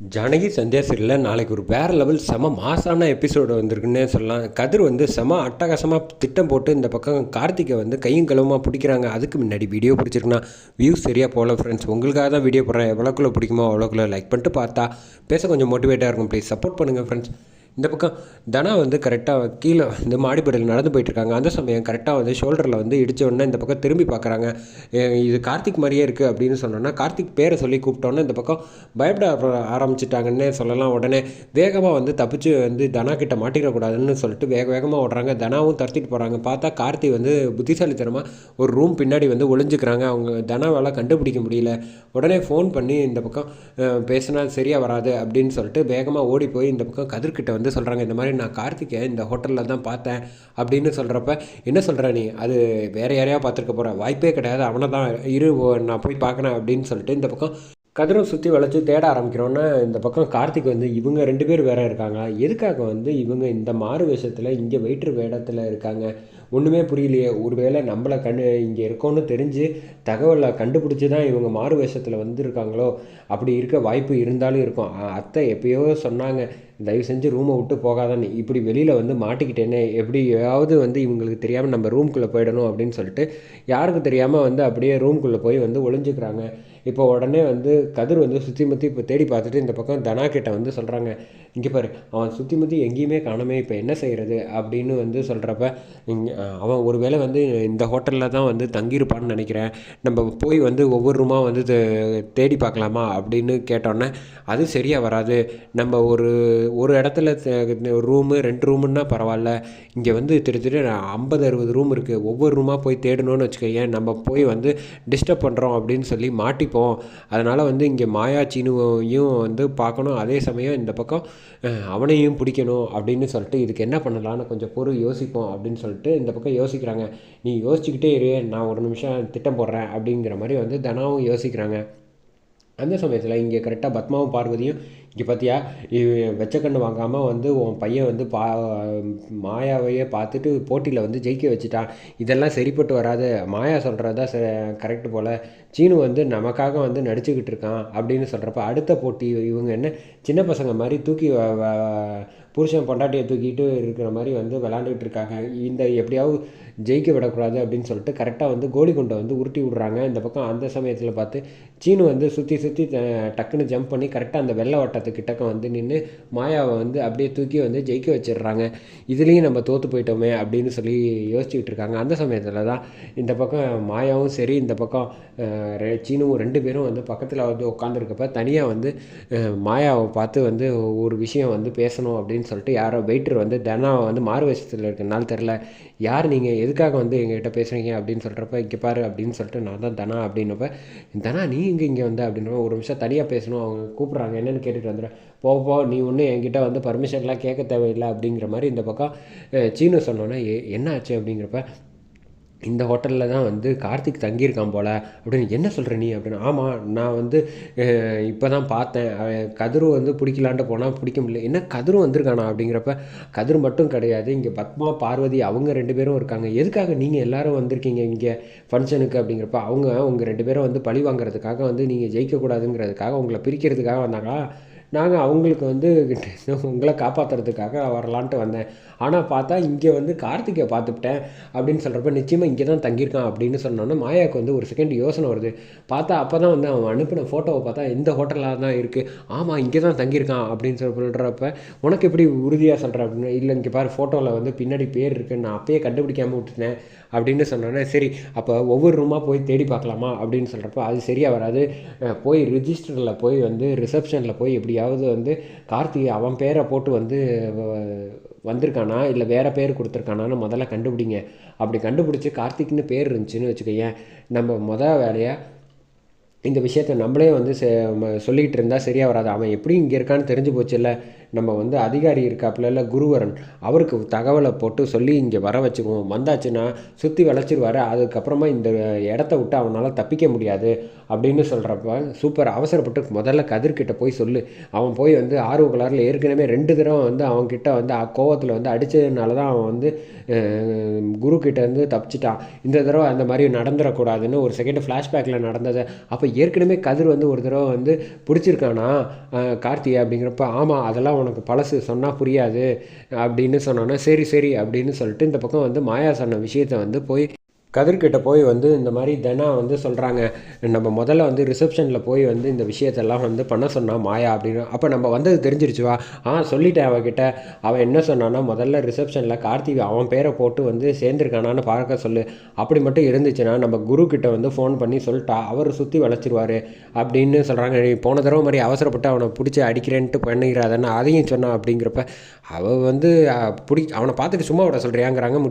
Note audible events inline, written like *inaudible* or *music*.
ஜானகி சந்தியா சீரியலில் நாளைக்கு ஒரு வேறு லெவல் செம மாசான எபிசோடு வந்திருக்குன்னே சொல்லலாம். கதிர் வந்து செம அட்டகாசமாக திட்டம் போட்டு இந்த பக்கம் கார்த்திகை வந்து கையும் களவுமா பிடிக்கிறாங்க. அதுக்கு முன்னாடி வீடியோ பிடிச்சிருக்குன்னா வியூஸ் சரியாக போகல ஃப்ரெண்ட்ஸ் உங்களுக்காக தான் வீடியோ போடுறேன். எவ்வளோக்குள்ளே பிடிக்குமோ அவ்வளோக்குள்ளே லைக் பண்ணிட்டு பார்த்தா பேச கொஞ்சம் மோட்டிவேட்டாக இருக்கும் ப்ளீஸ் சப்போர்ட் பண்ணுங்கள் ஃப்ரெண்ட்ஸ் இந்த பக்கம் தனா வந்து கரெக்டாக கீழே வந்து மாடிப்படியில் நடந்து போயிட்டுருக்காங்க. அந்த சமயம் கரெக்டாக வந்து ஷோல்டரில் வந்து இடித்த உடனே இந்த பக்கம் திரும்பி பார்க்குறாங்க. இது கார்த்திக் மாதிரியே இருக்குது அப்படின்னு சொன்னோன்னா கார்த்திக் பேரை சொல்லி கூப்பிட்டோன்னே இந்த பக்கம் பயப்பட ஆரம்பிச்சிட்டாங்கன்னே சொல்லலாம். உடனே வேகமாக வந்து தப்பிச்சு வந்து தனா கிட்ட மாட்டிடக்கூடாதுன்னு சொல்லிட்டு வேக வேகமாக ஓடுறாங்க. தனாவும் தரத்திட்டு போகிறாங்க பார்த்தா கார்த்தி வந்து புத்திசாலித்தனமாக ஒரு ரூம் பின்னாடி வந்து ஒளிஞ்சுக்கிறாங்க. அவங்க தனாவால் கண்டுபிடிக்க முடியல. உடனே ஃபோன் பண்ணி இந்த பக்கம் பேசினா சரியாக வராது அப்படின்னு சொல்லிட்டு வேகமாக ஓடி போய் இந்த பக்கம் கதிர்கிட்ட வந்து சொல்கிறாங்க இந்த மாதிரி நான் கார்த்திகை இந்த ஹோட்டலில் தான் பார்த்தேன் அப்படின்னு சொல்கிறப்ப என்ன சொல்கிற நீ? அது வேறு யாரையா பார்த்துருக்க போகிற வாய்ப்பே கிடையாது. அவனை தான் இரு ஓ, நான் போய் பார்க்குறேன் அப்படின்னு சொல்லிட்டு இந்த பக்கம் கதிரை சுற்றி வளைச்சு தேட ஆரம்பிக்கிறோன்னா இந்த பக்கம் கார்த்திக் வந்து இவங்க ரெண்டு பேர் வேற இருக்காங்க. எதுக்காக வந்து இவங்க இந்த மாறு வேஷத்தில் இங்கே வெயிட்ரு வேடத்தில் இருக்காங்க? ஒன்றுமே புரியலையே. ஒருவேளை நம்மளை கண்டு இங்கே இருக்கோன்னு தெரிஞ்சு தகவலை கண்டுபிடிச்சி தான் இவங்க மாறு வேஷத்தில் வந்திருக்காங்களோ? அப்படி இருக்க வாய்ப்பு இருந்தாலும் இருக்கும். அத்தை எப்பயோ சொன்னாங்க தயவு செஞ்சு ரூமை விட்டு போகாதன்னு இப்படி வெளியில் வந்து மாட்டிக்கிட்டேனே எப்படியாவது வந்து இவங்களுக்கு தெரியாமல் நம்ம ரூம்குள்ளே போயிடணும் அப்படின்னு சொல்லிட்டு யாருக்கும் தெரியாமல் வந்து அப்படியே ரூம்குள்ளே போய் வந்து ஒளிஞ்சுக்கிறாங்க. இப்போ உடனே வந்து கதிர் வந்து சுற்றி முற்றி இப்போ தேடி பார்த்துட்டு இந்த பக்கம் தனா கிட்ட வந்து சொல்கிறாங்க இங்கே பாரு அவன் சுற்றி முற்றி எங்கேயுமே காணாமே இப்போ என்ன செய்கிறது அப்படின்னு வந்து சொல்கிறப்ப இங்கே அவன் ஒருவேளை வந்து இந்த ஹோட்டலில் தான் வந்து தங்கியிருப்பான்னு நினைக்கிறேன். நம்ம போய் வந்து ஒவ்வொரு ரூமாக வந்து தேடி பார்க்கலாமா அப்படின்னு கேட்டோன்னே அது சரியாக வராது. நம்ம ஒரு ஒரு இடத்துல ரூமு ரெண்டு ரூமுன்னா பரவாயில்ல. இங்கே வந்து திரு ஐம்பது அறுபது ரூம் இருக்குது ஒவ்வொரு ரூமாக போய் தேடணும்னு வச்சுக்கோங்க நம்ம போய் வந்து டிஸ்டர்ப் பண்ணுறோம் அப்படின்னு சொல்லி மாட்டிப்போம். அதனால் வந்து இங்கே மாயா சீனுவையும் வந்து பார்க்கணும். அதே சமயம் இந்த பக்கம் அவனையும் பிடிக்கணும் அப்படின்னு சொல்லிட்டு இதுக்கு என்ன பண்ணலாம்னு கொஞ்சம் பொறு யோசிப்போம் அப்படின்னு சொல்லிட்டு இந்த பக்கம் யோசிக்கிறாங்க. நீ யோசிச்சுக்கிட்டே இரு. நான் ஒரு நிமிஷம் திட்டம் போடுறேன் அப்படிங்கிற மாதிரி வந்து தனாவும் யோசிக்கிறாங்க. அந்த சமயத்தில் இங்கே கரெக்டாக பத்மாவும் பார்வதியும் இங்கே பார்த்தியா இவன் வெச்ச கண்ணு வாங்காமல் வந்து உன் பையன் வந்து பா மாயாவையே பார்த்துட்டு போட்டியில் வந்து ஜெயிக்க வச்சுட்டான். இதெல்லாம் சரிப்பட்டு வராது. மாயா சொல்கிறதா கரெக்டு போல். சீனு வந்து நமக்காக வந்து நடிச்சுக்கிட்டு இருக்கான் அப்படின்னு சொல்கிறப்ப அடுத்த போட்டி இவங்க என்ன சின்ன பசங்க மாதிரி தூக்கி வ- புருஷன் பொண்டாட்டியை தூக்கிட்டு இருக்கிற மாதிரி வந்து விளாண்டுக்கிட்டு இருக்காங்க. இந்த எப்படியாவது ஜெயிக்க விடக்கூடாது அப்படின்னு சொல்லிட்டு கரெக்டாக வந்து கோலி குண்டை வந்து உருட்டி விடுறாங்க. இந்த பக்கம் அந்த சமயத்தில் பார்த்து சீனு வந்து சுற்றி சுற்றி டக்குன்னு ஜம்ப் பண்ணி கரெக்டாக அந்த வெள்ளை வட்டத்துக்கிட்டக்க வந்து நின்று மாயாவை வந்து அப்படியே தூக்கி வந்து ஜெயிக்க வச்சிடுறாங்க. இதுலேயும் நம்ம தோற்று போயிட்டோமே அப்படின்னு சொல்லி யோசிச்சுக்கிட்டு இருக்காங்க. அந்த சமயத்தில் தான் இந்த பக்கம் மாயாவும் சரி இந்த பக்கம் ரெ- சீனுவும் ரெண்டு பேரும் வந்து பக்கத்தில் வந்து உட்காந்துருக்கப்ப தனியாக வந்து மாயாவை பார்த்து வந்து ஒரு விஷயம் வந்து பேசணும் அப்படின்னு சொல்லிட்டு யாரோ வெயிட்டர் வந்து தனாவை வந்து மாறு வேஷத்தில் இருக்கனால தெரில யார் நீங்கள் எதுக்காக வந்து எங்ககிட்ட பேசுகிறீங்க அப்படின்னு சொல்கிறப்ப இங்கே பாரு அப்படின்னு சொல்லிட்டு நான் தான் தனா அப்படின்னப்ப தனா நீ இங்கே இங்கே வந்த? அப்படின்றப்ப ஒரு நிமிஷம் தனியாக பேசணும். அவங்க கூப்பிட்றாங்க. என்னென்னு கேட்டுட்டு வந்துடுறேன் போ போ. நீ ஒன்றும் என்கிட்ட வந்து பர்மிஷன்லாம் கேட்க தேவையில்லை. அப்படிங்கிற மாதிரி இந்த பக்கம் சீனு சொன்னோன்னே "எ- என்ன ஆச்சு? அப்படிங்கிறப்ப இந்த ஹோட்டலில் தான் வந்து கார்த்திக் தங்கியிருக்கான் போல் அப்படின்னு என்ன சொல்கிற நீ அப்படின்னு ஆமாம் நான் வந்து இப்போ தான் பார்த்தேன். அவன் கதிரு வந்து பிடிக்கலான்ட்டு போனால் பிடிக்க முடியல. என்ன கதிரும் வந்திருக்கானா அப்படிங்கிறப்ப கதிர் மட்டும் கிடையாது. இங்கே பத்மா பார்வதி அவங்க ரெண்டு பேரும் இருக்காங்க. எதுக்காக நீங்கள் எல்லாரும் வந்திருக்கீங்க இங்கே ஃபங்க்ஷனுக்கு அப்படிங்கிறப்ப? அவங்க உங்கள் ரெண்டு பேரும் வந்து பழி வாங்குறதுக்காக வந்து நீங்கள் ஜெயிக்கக்கூடாதுங்கிறதுக்காக உங்களை பிரிக்கிறதுக்காக வந்தாங்களா? நாங்கள் அவங்களுக்கு வந்து *laughs* உங்களை காப்பாற்றுறதுக்காக வரலான்ட்டு வந்தேன். ஆனால் பார்த்தா இங்கே வந்து கார்த்திகை பார்த்துக்கிட்டேன் அப்படின்னு சொல்கிறப்ப நிச்சயமாக இங்கே தான் தங்கியிருக்கான் அப்படின்னு சொன்னோன்னே மாயாவுக்கு வந்து ஒரு செகண்ட் யோசனை வருது. பார்த்தா அப்போ தான் வந்து அவன் அனுப்பின ஃபோட்டோவை பார்த்தா இந்த ஹோட்டலாக தான் இருக்குது ஆமாம் இங்கே தான் தங்கியிருக்கான் அப்படின்னு சொல்லி சொல்கிறப்ப உனக்கு எப்படி உறுதியாக சொல்கிற அப்படின்னு இல்லை இங்கே பாரு ஃபோட்டோவில் வந்து பின்னாடி பேர் இருக்குன்னு நான் அப்பயே கண்டுபிடிக்காமல் விட்டுட்டேன். அப்படின்னு சொன்னோன்னே சரி அப்போ ஒவ்வொரு ரூமாக போய் தேடி பார்க்கலாமா? அப்படின்னு சொல்கிறப்ப அது சரியாக வராது. போய் ரிஜிஸ்டரில் போய் வந்து ரிசப்ஷனில் போய் எப்படியாவது வந்து கார்த்திகை அவன் பேரை போட்டு வந்து வந்திருக்கானா? இல்லை வேறு பேர் கொடுத்துருக்கானான்னு முதல்ல கண்டுபிடிங்க. அப்படி கண்டுபிடிச்சி கார்த்திக்னு பேர் இருந்துச்சுன்னு வச்சுக்கோயேன் நம்ம மொதல் வேலையாக இந்த விஷயத்த நம்மளே வந்து சொல்லிக்கிட்டு இருந்தால் சரியாக வராது. அவன் எப்படி இங்கே இருக்கான்னு தெரிஞ்சு போச்சுல்ல? நம்ம வந்து அதிகாரி இருக்காப்புல இல்லை குருவரன் அவருக்கு தகவலை போட்டு சொல்லி இங்கே வர வச்சுக்குவோம். வந்தாச்சுன்னா சுற்றி வளைச்சிருவார். அதுக்கப்புறமா இந்த இடத்த விட்டு அவனால் தப்பிக்க முடியாது அப்படின்னு சொல்கிறப்ப சூப்பர் அவசரப்பட்டு முதல்ல கதிர்கிட்ட போய் சொல்லு. அவன் போய் வந்து ஆர்வ கலரில் ஏற்கனவே ரெண்டு தடவை வந்து அவன்கிட்ட வந்து கோவத்தில் வந்து அடித்ததுனால தான் அவன் வந்து குரு கிட்டேருந்து தப்பிச்சிட்டான். இந்த தடவை அந்த மாதிரி நடந்துடக்கூடாதுன்னு ஒரு செகண்ட் ஃப்ளாஷ்பேக்கில் நடந்தது அப்போ ஏற்கனவே கதிர் வந்து ஒரு தடவை வந்து பிடிச்சிருக்கானா கார்த்திகை அப்படிங்கிறப்ப? ஆமாம் அதெல்லாம் உனக்கு பழசு சொன்னால் புரியாது அப்படின்னு சொன்னோன்னே சரி சரி அப்படின்னு சொல்லிட்டு இந்த பக்கம் வந்து மாயா சொன்ன விஷயத்தை வந்து போய் கதிர்கிட்ட போய் வந்து இந்த மாதிரி தினா வந்து சொல்கிறாங்க நம்ம முதல்ல வந்து ரிசப்ஷனில் போய் வந்து இந்த விஷயத்தெல்லாம் வந்து பண்ண சொன்னால் மாயா அப்படின்னு. அப்போ நம்ம வந்தது தெரிஞ்சிருச்சுவா ஆ சொல்லிட்டேன் அவகிட்ட. அவன் என்ன சொன்னான்னா முதல்ல ரிசப்ஷனில் கார்த்திக் அவன் பேரை போட்டு வந்து சேர்ந்துருக்கானான்னு பார்க்க சொல்லு. அப்படி மட்டும் இருந்துச்சுன்னா நம்ம குரு கிட்ட வந்து ஃபோன் பண்ணி சொல்லிட்டா அவர் சுற்றி வளைச்சிருவாரு அப்படின்னு சொல்கிறாங்க நீ போன தடவை மாதிரி அவசரப்பட்டு அவனை பிடிச்சி அடிக்கிறேன்ட்டு பண்ணிக்கிறாதன்னு அதையும் சொன்னான் அப்படிங்கிறப்ப அவள் வந்து பிடி அவனை பார்த்துட்டு சும்மா விட சொல்கிறியாங்கிறாங்க முடியும்